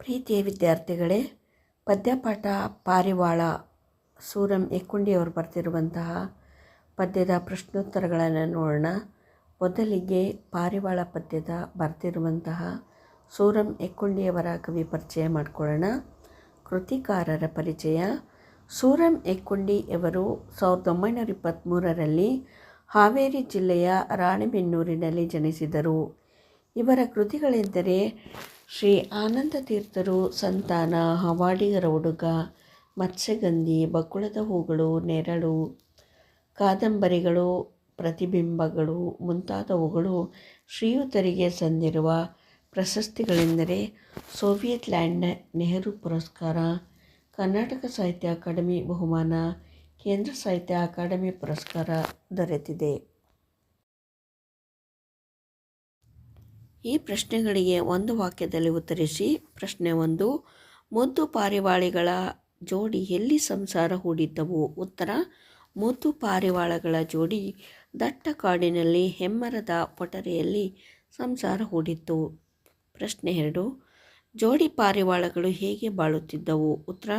ಪ್ರೀತಿಯ ವಿದ್ಯಾರ್ಥಿಗಳೇ, ಪದ್ಯಪಾಠ ಪಾರಿವಾಳ ಸೂರಂ ಎಕ್ಕುಂಡಿಯವರು ಬರೆದಿರುವಂತಹ ಪದ್ಯದ ಪ್ರಶ್ನೋತ್ತರಗಳನ್ನು ನೋಡೋಣ. ಮೊದಲಿಗೆ ಪಾರಿವಾಳ ಪದ್ಯದ ಬರೆದಿರುವಂತಹ ಸೂರಂ ಎಕ್ಕುಂಡಿಯವರ ಕವಿ ಪರಿಚಯ ಮಾಡಿಕೊಳ್ಳೋಣ. ಕೃತಿಕಾರರ ಪರಿಚಯ. ಸೂರಂ ಎಕ್ಕುಂಡಿಯವರು ಸಾವಿರದ ಒಂಬೈನೂರ ಇಪ್ಪತ್ತ್ಮೂರರಲ್ಲಿ ಹಾವೇರಿ ಜಿಲ್ಲೆಯ ರಾಣೆಬೆನ್ನೂರಿನಲ್ಲಿ ಜನಿಸಿದರು. ಇವರ ಕೃತಿಗಳೆಂದರೆ ಶ್ರೀ ಆನಂದ ತೀರ್ಥರು ಸಂತಾನ, ಹವಾಡಿಗರ ಹುಡುಗ, ಮತ್ಸ್ಯಗಂಧಿ, ಬಕುಳದ ಹೂಗಳು, ನೆರಳು, ಕಾದಂಬರಿಗಳು, ಪ್ರತಿಬಿಂಬಗಳು ಮುಂತಾದವುಗಳು ಶ್ರೀಯುತರಿಗೆ ಸಂದಿರುವ ಪ್ರಶಸ್ತಿಗಳೆಂದರೆ ಸೋವಿಯತ್ ಲ್ಯಾಂಡ್ನ ನೆಹರು ಪುರಸ್ಕಾರ, ಕರ್ನಾಟಕ ಸಾಹಿತ್ಯ ಅಕಾಡೆಮಿ ಬಹುಮಾನ, ಕೇಂದ್ರ ಸಾಹಿತ್ಯ ಅಕಾಡೆಮಿ ಪುರಸ್ಕಾರ ದೊರೆತಿದೆ. ಈ ಪ್ರಶ್ನೆಗಳಿಗೆ ಒಂದು ವಾಕ್ಯದಲ್ಲಿ ಉತ್ತರಿಸಿ, ಪ್ರಶ್ನೆ ಒಂದು ಮುದ್ದು ಪಾರಿವಾಳಿಗಳ ಜೋಡಿ ಎಲ್ಲಿ ಸಂಸಾರ ಹೂಡಿದ್ದವು? ಉತ್ತರ ಮುದ್ದು ಪಾರಿವಾಳಗಳ ಜೋಡಿ ದಟ್ಟ ಕಾಡಿನಲ್ಲಿ ಹೆಮ್ಮರದ ಪೊಟರೆಯಲ್ಲಿ ಸಂಸಾರ ಹೂಡಿತ್ತು. ಪ್ರಶ್ನೆ ಎರಡು, ಜೋಡಿ ಪಾರಿವಾಳಗಳು ಹೇಗೆ ಬಾಳುತ್ತಿದ್ದವು? ಉತ್ತರ,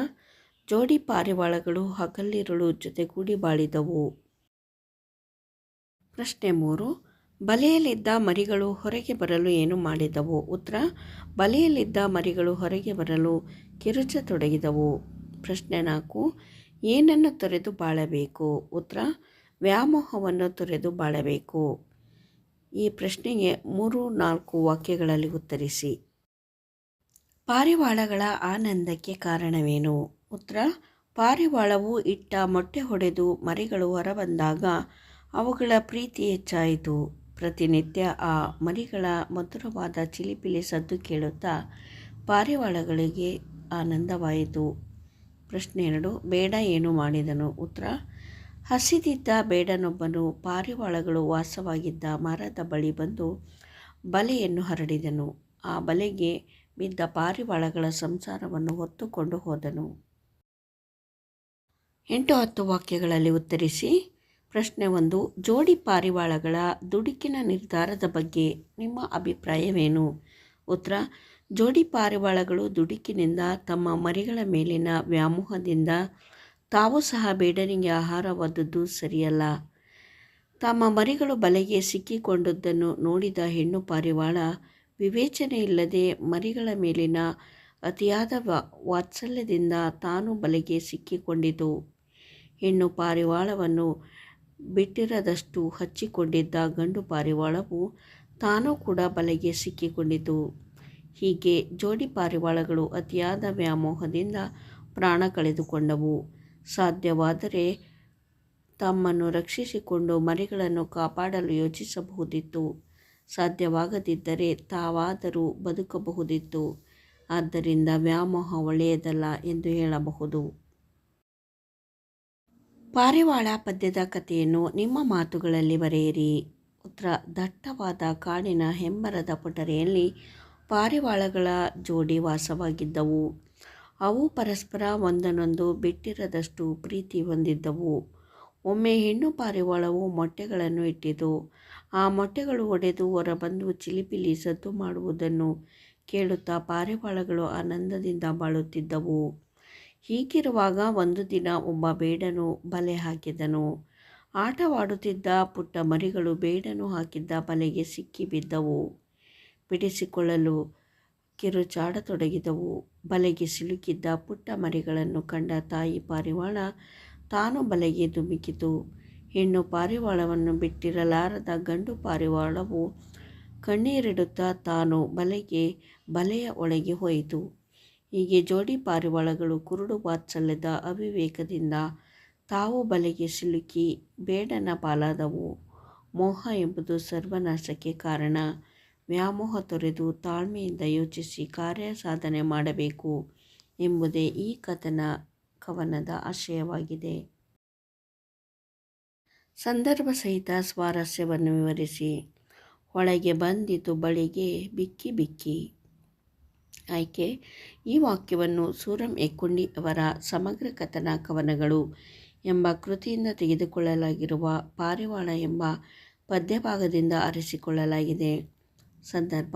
ಜೋಡಿ ಪಾರಿವಾಳಗಳು ಹಗಲಿರುಳು ಜೊತೆಗೂಡಿ ಬಾಳಿದವು. ಪ್ರಶ್ನೆ ಮೂರು ಬಲೆಯಲ್ಲಿದ್ದ ಮರಿಗಳು ಹೊರಗೆ ಬರಲು ಏನು ಮಾಡಿದವು? ಉತ್ತರ, ಬಲೆಯಲ್ಲಿದ್ದ ಮರಿಗಳು ಹೊರಗೆ ಬರಲು ಕಿರುಚತೊಡಗಿದವು ಪ್ರಶ್ನೆ ನಾಲ್ಕು, ಏನನ್ನು ತೊರೆದು ಬಾಳಬೇಕು? ಉತ್ತರ, ವ್ಯಾಮೋಹವನ್ನು ತೊರೆದು ಬಾಳಬೇಕು. ಈ ಪ್ರಶ್ನೆಗೆ ಮೂರು ನಾಲ್ಕು ವಾಕ್ಯಗಳಲ್ಲಿ ಉತ್ತರಿಸಿ. ಪಾರಿವಾಳಗಳ ಆನಂದಕ್ಕೆ ಕಾರಣವೇನು? ಉತ್ತರ, ಪಾರಿವಾಳವು ಇಟ್ಟ ಮೊಟ್ಟೆ ಹೊಡೆದು ಮರಿಗಳು ಹೊರಬಂದಾಗ ಅವುಗಳ ಪ್ರೀತಿ ಹೆಚ್ಚಾಯಿತು. ಪ್ರತಿನಿತ್ಯ ಆ ಮರಿಗಳ ಮಧುರವಾದ ಚಿಲಿಪಿಲಿ ಸದ್ದು ಕೇಳುತ್ತಾ ಪಾರಿವಾಳಗಳಿಗೆ ಆನಂದವಾಯಿತು. ಪ್ರಶ್ನೆ ಎರಡು, ಬೇಡ ಏನು ಮಾಡಿದನು? ಉತ್ತರ, ಹಸಿದಿದ್ದ ಬೇಡನೊಬ್ಬನು ಪಾರಿವಾಳಗಳು ವಾಸವಾಗಿದ್ದ ಮರದ ಬಳಿ ಬಂದು ಬಲೆಯನ್ನು ಹರಡಿದನು. ಆ ಬಲೆಗೆ ಬಿದ್ದ ಪಾರಿವಾಳಗಳ ಸಂಸಾರವನ್ನು ಹೊತ್ತುಕೊಂಡು ಹೋದನು. ಎಂಟು ಹತ್ತು ವಾಕ್ಯಗಳಲ್ಲಿ ಉತ್ತರಿಸಿ ಪ್ರಶ್ನೆ ಒಂದು, ಜೋಡಿ ಪಾರಿವಾಳಗಳ ದುಡುಕಿನ ನಿರ್ಧಾರದ ಬಗ್ಗೆ ನಿಮ್ಮ ಅಭಿಪ್ರಾಯವೇನು? ಉತ್ತರ, ಜೋಡಿ ಪಾರಿವಾಳಗಳು ದುಡುಕಿನಿಂದ ತಮ್ಮ ಮರಿಗಳ ಮೇಲಿನ ವ್ಯಾಮೋಹದಿಂದ ತಾವು ಸಹ ಬೇಡನಿಗೆ ಆಹಾರವಾದದ್ದು ಸರಿಯಲ್ಲ. ತಮ್ಮ ಮರಿಗಳು ಬಲೆಗೆ ಸಿಕ್ಕಿಕೊಂಡದ್ದನ್ನು ನೋಡಿದ ಹೆಣ್ಣು ಪಾರಿವಾಳ ವಿವೇಚನೆ ಇಲ್ಲದೆ ಮರಿಗಳ ಮೇಲಿನ ಅತಿಯಾದ ವಾತ್ಸಲ್ಯದಿಂದ ತಾನು ಬಲೆಗೆ ಸಿಕ್ಕಿಕೊಂಡಿತು. ಹೆಣ್ಣು ಪಾರಿವಾಳವನ್ನು ಬಿಟ್ಟಿರದಷ್ಟು ಹಚ್ಚಿಕೊಂಡಿದ್ದ ಗಂಡು ಪಾರಿವಾಳವು ತಾನೂ ಕೂಡ ಬಲೆಗೆ ಸಿಕ್ಕಿಕೊಂಡಿತು. ಹೀಗೆ ಜೋಡಿ ಪಾರಿವಾಳಗಳು ಅತಿಯಾದ ವ್ಯಾಮೋಹದಿಂದ ಪ್ರಾಣ ಕಳೆದುಕೊಂಡವು. ಸಾಧ್ಯವಾದರೆ ತಮ್ಮನ್ನು ರಕ್ಷಿಸಿಕೊಂಡು ಮರಿಗಳನ್ನು ಕಾಪಾಡಲು ಯೋಚಿಸಬಹುದಿತ್ತು. ಸಾಧ್ಯವಾಗದಿದ್ದರೆ ತಾವಾದರೂ ಬದುಕಬಹುದಿತ್ತು. ಆದ್ದರಿಂದ ವ್ಯಾಮೋಹ ಒಳ್ಳೆಯದಲ್ಲ ಎಂದು ಹೇಳಬಹುದು. ಪಾರಿವಾಳ ಪದ್ಯದ ಕಥೆಯನ್ನು ನಿಮ್ಮ ಮಾತುಗಳಲ್ಲಿ ಬರೆಯಿರಿ. ಉತ್ತರ, ದಟ್ಟವಾದ ಕಾಡಿನ ಹೆಮ್ಮರದ ಪೊಟರೆಯಲ್ಲಿ ಪಾರಿವಾಳಗಳ ಜೋಡಿ ವಾಸವಾಗಿದ್ದವು. ಅವು ಪರಸ್ಪರ ಒಂದನ್ನೊಂದು ಬಿಟ್ಟಿರದಷ್ಟು ಪ್ರೀತಿ ಹೊಂದಿದ್ದವು. ಒಮ್ಮೆ ಹೆಣ್ಣು ಪಾರಿವಾಳವು ಮೊಟ್ಟೆಗಳನ್ನು ಇಟ್ಟಿತು. ಆ ಮೊಟ್ಟೆಗಳು ಒಡೆದು ಹೊರಬಂದು ಚಿಲಿಪಿಲಿ ಸದ್ದು ಮಾಡುವುದನ್ನು ಕೇಳುತ್ತಾ ಪಾರಿವಾಳಗಳು ಆನಂದದಿಂದ ಬಾಳುತ್ತಿದ್ದವು. ಹೀಗಿರುವಾಗ ಒಂದು ದಿನ ಒಬ್ಬ ಬೇಡನು ಬಲೆ ಹಾಕಿದನು. ಆಟವಾಡುತ್ತಿದ್ದ ಪುಟ್ಟ ಮರಿಗಳು ಬೇಡನು ಹಾಕಿದ್ದ ಬಲೆಗೆ ಸಿಕ್ಕಿ ಬಿದ್ದವು. ಬಿಡಿಸಿಕೊಳ್ಳಲು ಕಿರುಚಾಡತೊಡಗಿದವು. ಬಲೆಗೆ ಸಿಲುಕಿದ್ದ ಪುಟ್ಟ ಮರಿಗಳನ್ನು ಕಂಡ ತಾಯಿ ಪಾರಿವಾಳ ತಾನು ಬಲೆಗೆ ಧುಮುಕಿತು. ಹೆಣ್ಣು ಪಾರಿವಾಳವನ್ನು ಬಿಟ್ಟಿರಲಾರದ ಗಂಡು ಪಾರಿವಾಳವು ಕಣ್ಣೀರಿಡುತ್ತಾ ತಾನು ಬಲೆಗೆ, ಬಲೆಯ ಒಳಗೆ ಹೋಯಿತು. ಹೀಗೆ ಜೋಡಿ ಪಾರಿವಾಳಗಳು ಕುರುಡು ವಾತ್ಸಲ್ಯದ ಅವಿವೇಕದಿಂದ ತಾವು ಬಲೆಗೆ ಸಿಲುಕಿ ಬೇಡನ ಪಾಲಾದವು. ಮೋಹ ಎಂಬುದು ಸರ್ವನಾಶಕ್ಕೆ ಕಾರಣ. ವ್ಯಾಮೋಹ ತೊರೆದು ತಾಳ್ಮೆಯಿಂದ ಯೋಚಿಸಿ ಕಾರ್ಯ ಸಾಧನೆ ಮಾಡಬೇಕು ಎಂಬುದೇ ಈ ಕಥನ ಕವನದ ಆಶಯವಾಗಿದೆ. ಸಂದರ್ಭ ಸಹಿತ ಸ್ವಾರಸ್ಯವನ್ನು ವಿವರಿಸಿ, ಒಳಗೆ ಬಂದಿತು ಬಳಿಗೆ ಬಿಕ್ಕಿ ಬಿಕ್ಕಿ. ಆಯ್ಕೆ. ಈ ವಾಕ್ಯವನ್ನು ಸೂರಂ ಎಕ್ಕುಂಡಿ ಅವರ ಸಮಗ್ರ ಕಥನ ಕವನಗಳು ಎಂಬ ಕೃತಿಯಿಂದ ತೆಗೆದುಕೊಳ್ಳಲಾಗಿರುವ ಪಾರಿವಾಳ ಎಂಬ ಪದ್ಯಭಾಗದಿಂದ ಆರಿಸಿಕೊಳ್ಳಲಾಗಿದೆ ಸಂದರ್ಭ.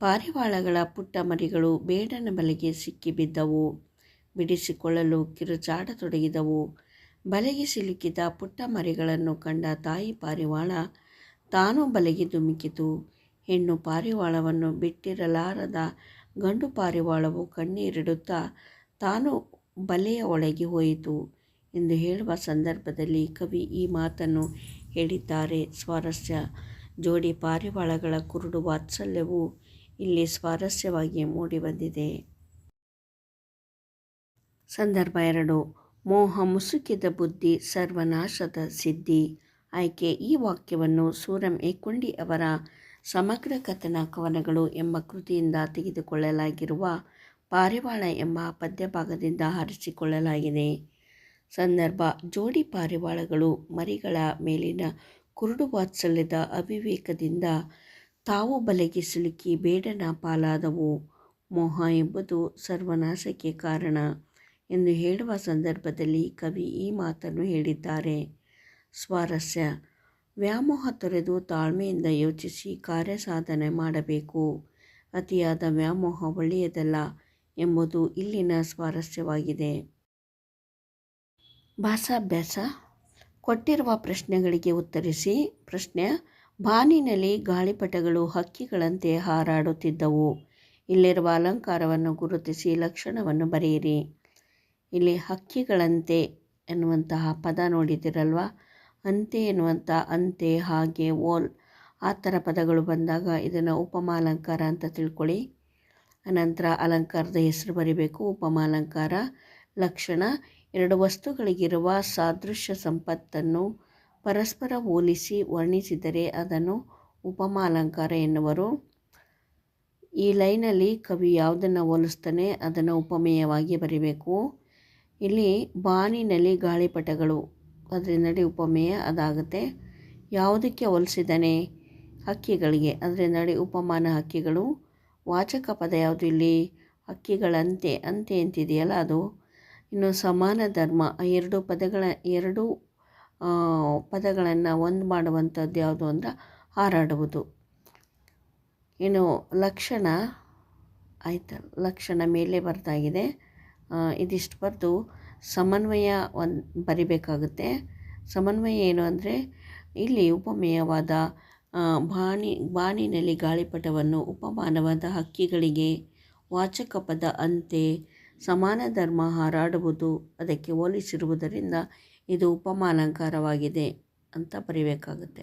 ಪಾರಿವಾಳಗಳ ಪುಟ್ಟ ಮರಿಗಳು ಬೇಡನ ಬಲೆಗೆ ಸಿಕ್ಕಿಬಿದ್ದವು ಬಿಡಿಸಿಕೊಳ್ಳಲು ಕಿರುಚಾಡತೊಡಗಿದವು ಬಲೆಗೆ ಸಿಲುಕಿದ ಪುಟ್ಟ ಮರಿಗಳನ್ನು ಕಂಡ ತಾಯಿ ಪಾರಿವಾಳ ತಾನೂ ಬಲೆಗೆ ಧುಮುಕಿತು. ಹೆಣ್ಣು ಪಾರಿವಾಳವನ್ನು ಬಿಟ್ಟಿರಲಾರದ ಗಂಡು ಪಾರಿವಾಳವು ಕಣ್ಣೀರಿಡುತ್ತಾ ತಾನು ಬಲೆಯ ಒಳಗೆ ಹೋಯಿತು ಎಂದು ಹೇಳುವ ಸಂದರ್ಭದಲ್ಲಿ ಕವಿ ಈ ಮಾತನ್ನು ಹೇಳಿದ್ದಾರೆ. ಸ್ವಾರಸ್ಯ. ಜೋಡಿ ಪಾರಿವಾಳಗಳ ಕುರುಡು ವಾತ್ಸಲ್ಯವು ಇಲ್ಲಿ ಸ್ವಾರಸ್ಯವಾಗಿ ಮೂಡಿಬಂದಿದೆ. ಸಂದರ್ಭ ಎರಡು. ಮೋಹ ಮುಸುಕಿದ ಬುದ್ಧಿ ಸರ್ವನಾಶದ ಸಿದ್ಧಿ. ಆಯ್ಕೆ ಈ ವಾಕ್ಯವನ್ನು ಸೂರಂ ಏಕುಂಡಿ ಅವರ ಸಮಗ್ರ ಕಥನ ಕವನಗಳು ಎಂಬ ಕೃತಿಯಿಂದ ತೆಗೆದುಕೊಳ್ಳಲಾಗಿರುವ ಪಾರಿವಾಳ ಎಂಬ ಪದ್ಯಭಾಗದಿಂದ ಹರಿಸಿಕೊಳ್ಳಲಾಗಿದೆ ಸಂದರ್ಭ, ಜೋಡಿ ಪಾರಿವಾಳಗಳು ಮರಿಗಳ ಮೇಲಿನ ಕುರುಡು ವಾತ್ಸಲ್ಯದ ಅವಿವೇಕದಿಂದ ತಾವು ಬಲೆಗೆ ಸಿಲುಕಿ ಬೇಡನ ಪಾಲಾದವು. ಮೋಹ ಎಂಬುದು ಸರ್ವನಾಶಕ್ಕೆ ಕಾರಣ ಎಂದು ಹೇಳುವ ಸಂದರ್ಭದಲ್ಲಿ ಕವಿ ಈ ಮಾತನ್ನು ಹೇಳಿದ್ದಾರೆ. ಸ್ವಾರಸ್ಯ ವ್ಯಾಮೋಹ ತೊರೆದು ತಾಳ್ಮೆಯಿಂದ ಯೋಚಿಸಿ ಕಾರ್ಯ ಸಾಧನೆ ಮಾಡಬೇಕು. ಅತಿಯಾದ ವ್ಯಾಮೋಹ ಒಳ್ಳೆಯದಲ್ಲ ಎಂಬುದು ಇಲ್ಲಿನ ಸ್ವಾರಸ್ಯವಾಗಿದೆ. ಭಾಷಾಭ್ಯಾಸ. ಕೊಟ್ಟಿರುವ ಪ್ರಶ್ನೆಗಳಿಗೆ ಉತ್ತರಿಸಿ. ಪ್ರಶ್ನೆ, ಬಾನಿನಲ್ಲಿ ಗಾಳಿಪಟಗಳು ಹಕ್ಕಿಗಳಂತೆ ಹಾರಾಡುತ್ತಿದ್ದವು. ಇಲ್ಲಿರುವ ಅಲಂಕಾರವನ್ನು ಗುರುತಿಸಿ ಲಕ್ಷಣವನ್ನು ಬರೆಯಿರಿ. ಇಲ್ಲಿ ಹಕ್ಕಿಗಳಂತೆ ಎನ್ನುವಂತಹ ಪದ ನೋಡಿದಿರಲ್ವ? ಅಂತೆ ಎನ್ನುವಂಥ ಅಂತೆ ಹಾಗೆ ಓಲ್ ಆ ಥರ ಪದಗಳು ಬಂದಾಗ ಇದನ್ನು ಉಪಮಾಲಂಕಾರ ಅಂತ ತಿಳ್ಕೊಳ್ಳಿ. ಅನಂತರ ಅಲಂಕಾರದ ಹೆಸರು ಬರಿಬೇಕು. ಉಪಮಾಲಂಕಾರ, ಲಕ್ಷಣ, ಎರಡು ವಸ್ತುಗಳಿಗಿರುವ ಸಾದೃಶ್ಯ ಸಂಪತ್ತನ್ನು ಪರಸ್ಪರ ಹೋಲಿಸಿ ವರ್ಣಿಸಿದರೆ ಅದನ್ನು ಉಪಮಾಲಂಕಾರ ಎನ್ನುವರು. ಈ ಲೈನಲ್ಲಿ ಕವಿ ಯಾವುದನ್ನು ಹೋಲಿಸ್ತಾನೆ ಅದನ್ನು ಉಪಮೇಯವಾಗಿ ಬರಿಬೇಕು. ಇಲ್ಲಿ ಬಾನಿನಲ್ಲಿ ಗಾಳಿಪಟಗಳು ಅದರಿಂದಲೇ ಉಪಮೇಯ ಅದಾಗುತ್ತೆ. ಯಾವುದಕ್ಕೆ ಹೋಲಿಸಿದ್ದಾನೆ? ಹಕ್ಕಿಗಳಿಗೆ. ಅದರಿಂದಡಿ ಉಪಮಾನ ಹಕ್ಕಿಗಳು. ವಾಚಕ ಪದ ಯಾವುದು ಇಲ್ಲಿ? ಹಕ್ಕಿಗಳಂತೆ. ಅಂತೆ ಅಂತಿದೆಯಲ್ಲ ಅದು. ಇನ್ನು ಸಮಾನ ಧರ್ಮ. ಎರಡು ಪದಗಳ, ಎರಡು ಪದಗಳನ್ನು ಒಂದು ಮಾಡುವಂಥದ್ದು ಯಾವುದು ಅಂದರೆ ಹಾರಾಡುವುದು. ಇನ್ನು ಲಕ್ಷಣ ಆಯಿತು. ಲಕ್ಷಣ ಮೇಲೆ ಬರ್ತಾಗಿದೆ ಇದಿಷ್ಟು ಬರೆದು ಸಮನ್ವಯ ಒಂದು ಬರಿಬೇಕಾಗುತ್ತೆ. ಸಮನ್ವಯ ಏನು ಅಂದರೆ, ಇಲ್ಲಿ ಉಪಮೇಯವಾದ ಬಾಣಿ, ಬಾಣಿನಲ್ಲಿ ಗಾಳಿಪಟವನ್ನು ಉಪಮಾನವಾದ ಹಕ್ಕಿಗಳಿಗೆ ವಾಚಕ ಪದ ಅಂತೆ ಸಮಾನ ಧರ್ಮ ಹಾರಾಡುವುದು, ಅದಕ್ಕೆ ಹೋಲಿಸಿರುವುದರಿಂದ ಇದು ಉಪಮಾಲಂಕಾರವಾಗಿದೆ ಅಂತ ಬರಿಬೇಕಾಗುತ್ತೆ.